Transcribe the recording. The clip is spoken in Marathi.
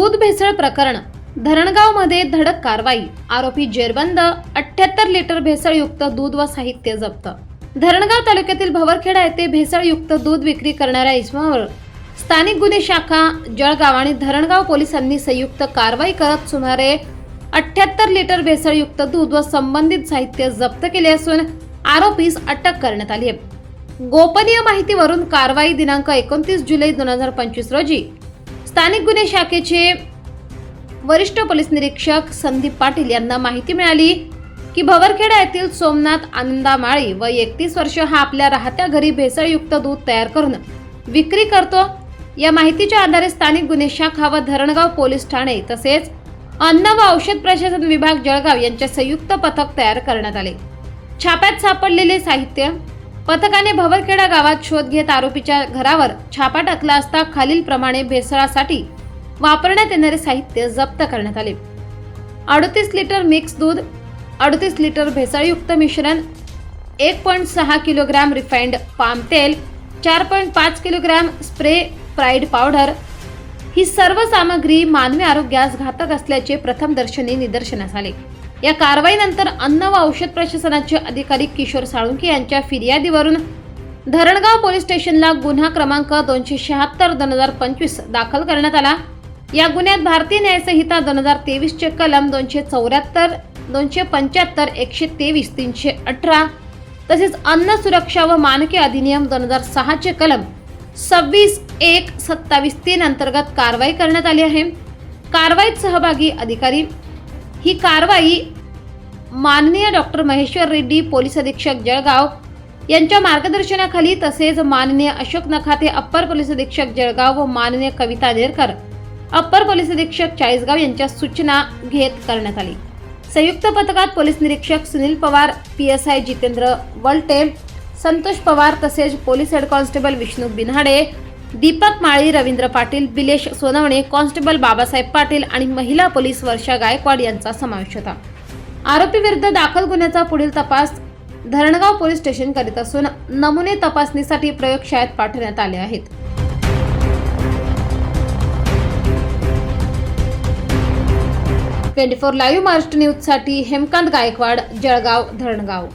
दूध भेसळ प्रकरण. धरणगावमध्ये धडक कारवाई. आरोपी जेरबंद अठ्याहत्तर लिटर भेसळयुक्त दूध व साहित्य जप्त. धरणगाव तालुक्यातील भवरखेडा येथे भेसळयुक्त दूध विक्री करणाऱ्या इसमावर स्थानिक गुन्हे शाखा जळगाव आणि धरणगाव पोलिसांनी संयुक्त कारवाई करत सुमारे अठ्याहत्तर लिटर भेसळयुक्त दूध व संबंधित साहित्य जप्त केले असून आरोपीस अटक करण्यात आली आहे. गोपनीय माहितीवरून कारवाई दिनांक एकोणतीस जुलै दोन हजार पंचवीस रोजी स्थानिक गुन्हे शाखेचे वरिष्ठ पोलीस निरीक्षक संदीप पाटील यांना माहिती मिळाली की भवरखेडा येथील सोमनाथ आनंदा माळी व एकतीस वर्ष हा आपल्या राहत्या घरी भेसळयुक्त दूध तयार करून विक्री करतो. या माहितीच्या आधारे स्थानिक गुन्हे शाखा व धरणगाव पोलीस ठाणे तसेच अन्न व औषध प्रशासन विभाग जळगाव यांचे संयुक्त पथक तयार करण्यात आले. छाप्यात सापडलेले साहित्य पथकाने भवरखेडा गावात शोध घेत आरोपीच्या घरावर छापा टाकला असता खालील प्रमाणे भेसळासाठी वापरण्यात येणारे साहित्य जप्त करण्यात आले. अडतीस लिटर मिक्स दूध अडतीस लिटर भेसळयुक्त मिश्रण एक पॉईंट सहा किलोग्रॅम रिफाईंड पाम तेल चार पॉईंट पाच किलोग्रॅम स्प्रे फ्राईड पावडर ही सर्व सामग्री मानवी आरोग्यास घातक असल्याचे प्रथमदर्शनी निदर्शनास आले. या कारवाईनंतर अन्न व औषध प्रशासनाचे अधिकारी किशोर साळुंके यांच्या फिर्यादीवरून धरणगाव पोलीस स्टेशनला गुन्हा क्रमांक दोनशे शहात्तर दोन हजार पंचवीस दाखल करण्यात आला. या गुन्ह्यात भारतीय न्यायसंहिता दोन हजार तेवीसचे कलम दोनशे चौऱ्याहत्तर दोनशे पंच्याहत्तर एकशे तेवीस तीनशे अठरा तसेच अन्न सुरक्षा व मानके अधिनियम दोन हजार सहाचे कलम सव्वीस एक सत्तावीस तीन अंतर्गत कारवाई करण्यात आली आहे. कारवाईत सहभागी अधिकारी ही कारवाई माननीय डॉक्टर महेश्वर रेड्डी पोलीस अधीक्षक जळगाव यांच्या मार्गदर्शनाखाली तसेच माननीय अशोक नखाते अप्पर पोलीस अधीक्षक जळगाव व माननीय कविता नेरकर अप्पर पोलीस अधीक्षक चाळीसगाव यांच्या सूचना घेत करण्यात आली. संयुक्त पथकात पोलीस निरीक्षक Sunil Pawar P S I Jitendra Walte Santosh Pawar तसेच police head constable Vishnu Binhade Deepak Mali Ravindra Patil Bilesh Sonawane constable Babasaheb Patil आणि महिला पोलीस वर्षा गायकवाड यांचा समावेश होता. आरोपीविरुद्ध दाखल गुन्ह्याचा पुढील तपास धरणगाव पोलीस स्टेशन करीत असून नमुने तपासणीसाठी प्रयोगशाळेत पाठवण्यात आले आहेत. ट्वेंटी फोर लाईव्ह महाराष्ट्र न्यूजसाठी हेमकांत गायकवाड जळगाव धरणगाव.